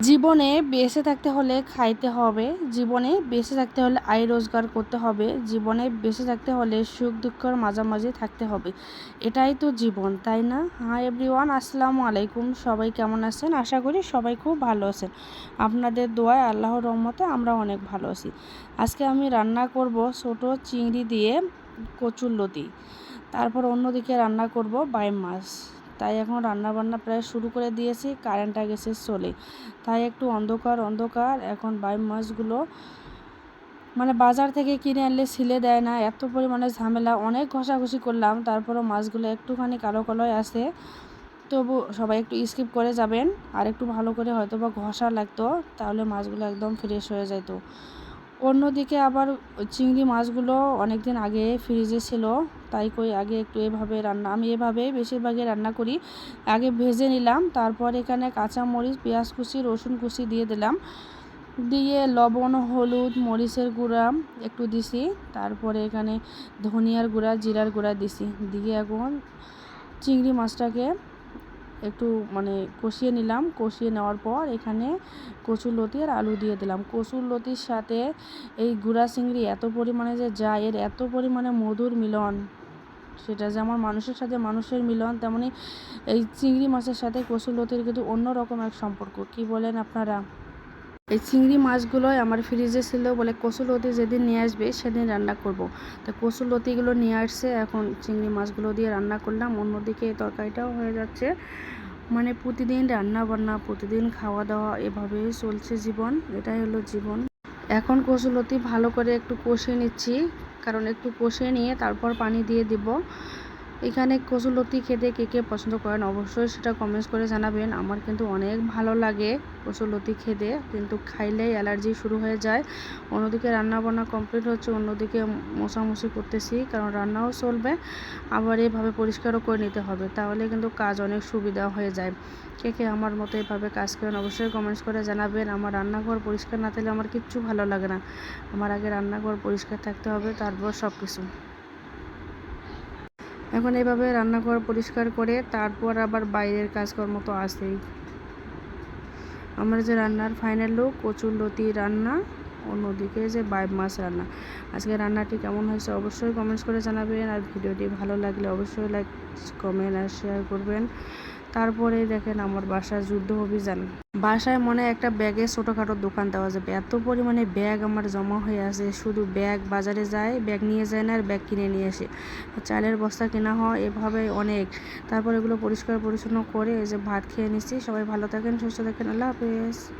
জীবনে বেঁচে থাকতে হলে খাইতে হবে, জীবনে বেঁচে থাকতে হলে আয় রোজগার করতে হবে, জীবনে বেঁচে থাকতে হলে সুখ দুঃখের মাঝামাঝি থাকতে হবে। এটাই তো জীবন, তাই না? হাই এভরিওয়ান আসসালামু আলাইকুম। সবাই কেমন আছেন? আশা করি সবাই খুব ভালো আছেন। আপনাদের দোয়ায় আল্লাহর রহমতে আমরা অনেক ভালো আছি। আজকে আমি রান্না করব ছোট চিংড়ি দিয়ে কচুর লতি। তারপর অন্যদিকে রান্না করব বাইম মাছ তাই এখন রান্না বান্না প্রায় শুরু করে দিয়েছি, কারেন্টটা গেছে চলে। তাই একটু অন্ধকার অন্ধকার। এখন বাইম মাছগুলো মানে বাজার থেকে কিনে আনলে ছিলে দেয় না। এত পরিমাণে ঝামেলা, অনেক ঘষাঘষি করলাম, তারপরও মাছগুলো একটুখানি কালো কালোয় আসে তবু সবাই একটু স্কিপ করে যাবেন, আর একটু ভালো করে হয়তো বা ঘষা লাগতো, তাহলে মাছগুলো একদম ফ্রেশ হয়ে যেত অন্যদিকে আবার চিংড়ি মাছগুলো অনেক দিন আগে ফ্রিজে ছিল, তাই কই আগে একটু এভাবে রান্না, আমি এভাবে বেশিরভাগই রান্না করি। আগে ভেজে নিলাম, তারপর এখানে কাঁচা মরিচ পেঁয়াজ কুচি, রসুন কুচি দিয়ে দিলাম। দিয়ে লবণ, হলুদ, মরিচের গুঁড়া একটু দিছি, তারপরে এখানে ধনিয়ার গুঁড়া, জিরার গুঁড়া দিছি। দিয়ে এখন চিংড়ি মাছটাকে একটু মানে কষিয়ে নিলাম। কষিয়ে নেওয়ার পর এখানে কচুর লতি আর আলু দিয়ে দিলাম। কচুর লতির সাথে এই গুড়া চিংড়ি এত পরিমাণে যে যায়, এর এত পরিমাণে মধুর মিলন। সেটা যেমন মানুষের সাথে মানুষের মিলন, তেমনি এই চিংড়ি মাছের সাথে কচুর লতির কিন্তু অন্যরকম এক সম্পর্ক। কি বলেন আপনারা? এই চিংড়ি মাছগুলোই আমার ফ্রিজে ছিল বলে কচুলতি যেদিন নিয়ে আসবে সেদিন রান্না করব। তো কচুলতিগুলো নিয়ে আসছে, এখন চিংড়ি মাছগুলো দিয়ে রান্না করলাম। অন্যদিকে এই তরকারিটাও হয়ে যাচ্ছে। মানে প্রতিদিন রান্না বান্না, প্রতিদিন খাওয়া দাওয়া এভাবেই চলছে জীবন। এটাই হলো জীবন। এখন কচুলতি ভালো করে একটু কষিয়ে নিচ্ছি। কারণ একটু কষিয়ে নিয়ে তারপর পানি দিয়ে দিব। এখানে কচুলতি খেতে কে কে পছন্দ করেন অবশ্যই সেটা কমেন্টস করে জানাবেন। আমার কিন্তু অনেক ভালো লাগে কচুলতি খেতে, কিন্তু খাইলেই অ্যালার্জি শুরু হয়ে যায়। অন্যদিকে রান্না বান্না কমপ্লিট হচ্ছে, অন্যদিকে মশামশি করতেছি, কারণ রান্নাও চলবে। আবার এভাবে পরিষ্কারও করে নিতে হবে, তাহলে কিন্তু কাজ অনেক সুবিধা হয়ে যায়। কে কে আমার মতো এভাবে কাজ করেন অবশ্যই কমেন্টস করে জানাবেন। আমার রান্নাঘর পরিষ্কার না থাকলে আমার কিচ্ছু ভালো লাগে না। আমার আগে রান্নাঘর পরিষ্কার থাকতে হবে, তারপর সব কিছু এখন এইভাবে রান্নাঘর পরিষ্কার করে তারপর আবার বাইরের কাজকর্ম তো আসেই আমার যে রান্নার ফাইনাল লুক কচুর লতি রান্না, অন্যদিকে যে বাইব মাছ রান্না। আজকে রান্নাটি কেমন হয়েছে অবশ্যই কমেন্টস করে জানাবেন। আর ভিডিওটি ভালো লাগলে অবশ্যই লাইক কমেন্ট আর শেয়ার করবেন। তারপরে দেখেন আমার বাসায় যুদ্ধ অভিযান। বাসায় মনে একটা ব্যাগে ছোটোখাটো দোকান দেওয়া যাবে। এত পরিমাণে ব্যাগ আমার জমা হয়ে আছে, শুধু ব্যাগ বাজারে যায়, ব্যাগ নিয়ে যায় না, আর ব্যাগ কিনে নিয়ে আসে। চালের বস্তা কেনা হয়, এভাবে অনেক। তারপর এগুলো পরিষ্কার পরিচ্ছন্ন করে যে ভাত খেয়ে নিচ্ছি। সবাই ভালো থাকেন, সুস্থ থাকেন, আল্লাহ হাফেজ।